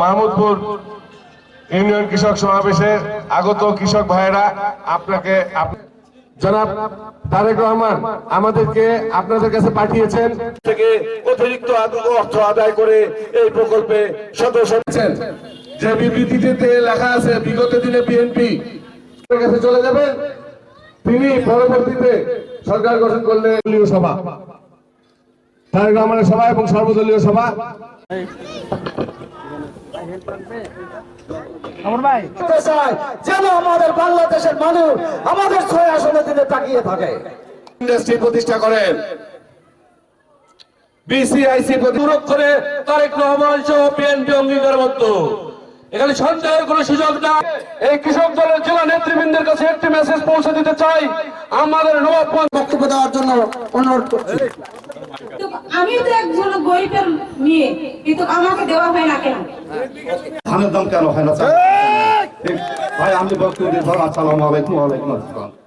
Mahmudpur union কৃষক সমাবেশে আগত কৃষক ভাইয়েরা আপনাকে জনাব তারেক রহমান আমাদেরকে আপনাদের কাছে পাঠিয়েছেন। থেকে অতিরিক্ত অর্থ আদায় করে এই প্রকল্পে সদস্য যে বিবৃতিতে লেখা আছে বিগত দিনে বিএনপি কাছে চলে যাবেন। তিনি পরবর্তীতে সরকার গঠন করলে সভা। তারেক রহমানের সভা এবং সর্বদলীয় সভা। যেন আমাদের বাংলাদেশের মানুষ আমাদের ছয় আসনের দিনে তাকিয়ে থাকে। ইন্ডাস্ট্রি প্রতিষ্ঠা করেন। বিসিআইসি দূর করে তারেক রহমান সহ বিএনপি অঙ্গীকারবদ্ধ। এখানে সন্দেহের কোনো সুযোগ না। এই কৃষক দলের জেলা নেতৃবৃন্দের কাছে একটি মেসেজ পৌঁছে দিতে চাই। আমাদের নবাবগঞ্জ বক্তব্য দেওয়ার জন্য অনুরোধ করছি। আমি তো একজন গরিবের মেয়ে কিন্তু আমাকে দেওয়া হয় না কেন? ধানের দাম কেন হয় না? ভাই আমি বক্তব্য দিই আসসালামু আলাইকুম ওয়ালাইকুম আসসালাম।